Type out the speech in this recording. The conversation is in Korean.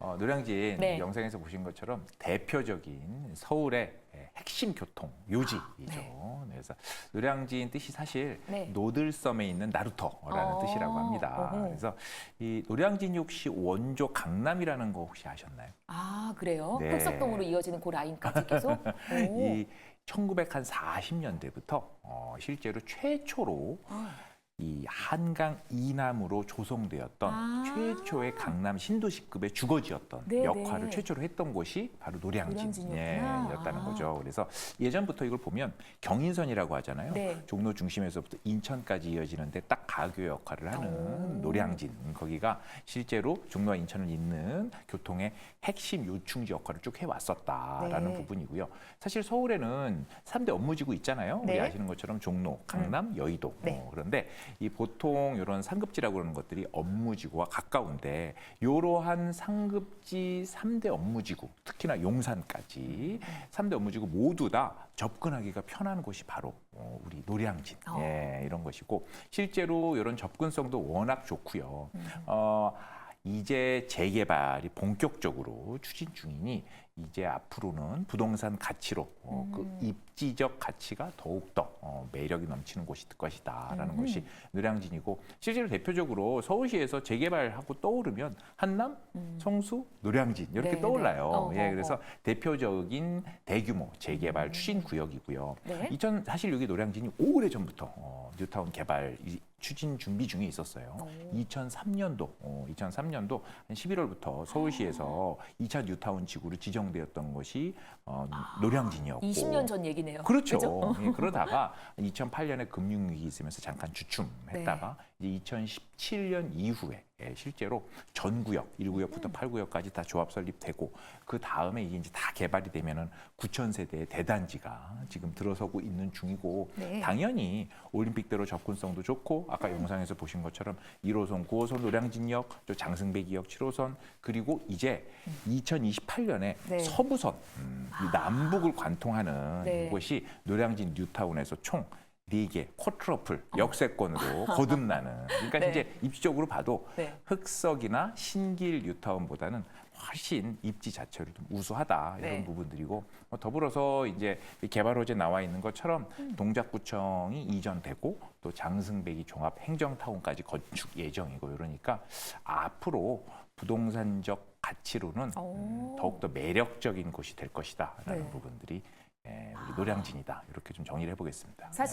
어, 노량진 네. 영상에서 보신 것처럼 대표적인 서울의 핵심 교통 요지이죠. 네. 그래서 노량진 뜻이 사실 네. 노들섬에 있는 나루터라는 어, 뜻이라고 합니다. 어허. 그래서 이 노량진이 혹시 원조 강남이라는 거 혹시 아셨나요? 아 그래요? 네. 흑석동으로 이어지는 그 라인까지 계속. 오. 이 1940년대부터 어, 실제로 최초로 아. 이 한강 이남으로 조성되었던 아. 최초의 강남 신도시급의 주거지였던 네, 역할을 네. 최초로 했던 곳이 바로. 노량진이었다는 아. 거죠. 그래서 예전부터 이걸 보면 경인선이라고 하잖아요. 네. 종로 중심에서부터 인천까지 이어지는데 딱 가교 역할을 하는 오. 노량진 거기가 실제로 종로와 인천을 잇는 교통의 핵심 요충지 역할을 쭉 해왔었다라는 네. 부분이고요. 사실 서울에는 삼대 업무지구 있잖아요. 우리 네. 아시는 것처럼 종로, 강남, 여의도. 네. 어, 그런데 이 보통 이런 상급지라고 그러는 것들이 업무지구와 가까운데 이러한 상급지 삼대 업무지구, 특히나 용산까지 삼대 업무지구 모두 다 접근하기가 편한 곳이 바로 어, 우리 노량진 어. 예, 이런 것이고 실제로 이런 접근성도 워낙 좋고요. 어, 이제 재개발이 본격적으로 추진 중이니 이제 앞으로는 부동산 가치로 어, 그 입지적 가치가 더욱더 어, 매력이 넘치는 곳이 될 것이다라는 음. 것이 노량진이고 실제로 대표적으로 서울시에서 재개발하고 떠오르면 한남, 성수, 노량진 이렇게 네, 떠올라요. 네. 어, 예, 어, 그래서 대표적인 대규모 재개발 추진 구역이고요. 네. 2000 사실 여기 노량진이 오래 전부터 어, 뉴타운 개발 이- 추진 준비 중에 있었어요. 2003년도, 어, 2003년도 한 11월부터 서울시에서 2차 뉴타운 지구로 지정 되었던 것이 어, 노량진이었고. 20년 전 얘기네요. 그렇죠. 그죠? 예, 그러다가 2008년에 금융위기 있으면서 잠깐 주춤했다가 네. 이제 2017년 이후에 예, 실제로 전 구역, 1구역부터 음. 8구역까지 다 조합 설립되고 그 다음에 이게 이제 다 개발이 되면은 9천 세대의 대단지가 지금 들어서고 있는 중이고 네. 당연히 올림픽대로 접근성도 좋고 아까 음. 영상에서 보신 것처럼 1호선, 9호선 노량진역, 또 장승배기역 7호선 그리고 이제 2028년에 네. 서부선 음, 이 남북을 관통하는 네. 이것이 노량진 뉴타운에서 총 4개 쿼트러플 어. 역세권으로 거듭나는 그러니까 네. 이제 입지적으로 봐도 네. 흑석이나 신길 뉴타운보다는 훨씬 입지 자체로 좀 우수하다 이런 네. 부분들이고 뭐 더불어서 이제 이 개발 호재 나와 있는 것처럼 음. 동작구청이 이전되고 또 장승배기 종합 행정타운까지 건축 예정이고 이러니까 앞으로 부동산적 가치로는 오. 음, 더욱더 매력적인 곳이 될 것이다라는 네. 부분들이 예, 우리 노량진이다 이렇게 좀 정리를 해보겠습니다. 사실